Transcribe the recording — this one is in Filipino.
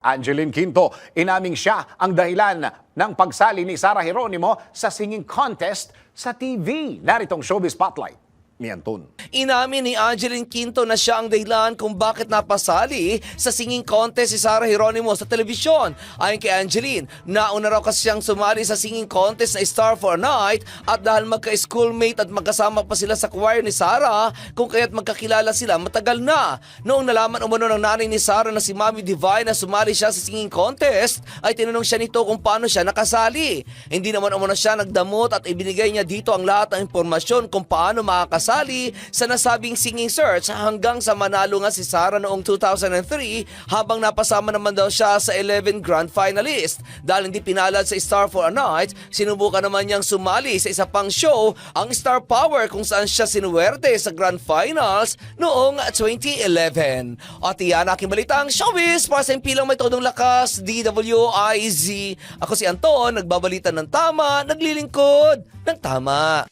Angeline Quinto, inaming siya ang dahilan ng pagsali ni Sara Geronimo sa singing contest sa TV. Naritong Showbiz Spotlight ni Anton. Inamin ni Angeline Quinto na siya ang dahilan kung bakit napasali sa singing contest si Sarah Geronimo sa telebisyon. Ayon kay Angeline, nauna raw kasi siyang sumali sa singing contest na Star for a Night at dahil magka-schoolmate at magkasama pa sila sa choir ni Sarah, kung kaya't magkakilala sila matagal na. Noong nalaman umano ng nanay ni Sarah na si Mami Divine na sumali siya sa singing contest, ay tinanong siya nito kung paano siya nakasali. Hindi naman umano siya nagdamot at ibinigay niya dito ang lahat ng impormasyon kung paano makakasali sa nasabing singing search hanggang sa manalo nga si Sarah noong 2003 habang napasama naman daw siya sa 11 grand finalist. Dahil hindi pinalad sa Star for a Night, sinubukan naman niyang sumali sa isa pang show, ang Star Power kung saan siya sinuwerte sa grand finals noong 2011. At iyan aking balitang showbiz para sa impilang may todong lakas, DWIZ. Ako si Anton, nagbabalita ng tama, naglilingkod ng tama.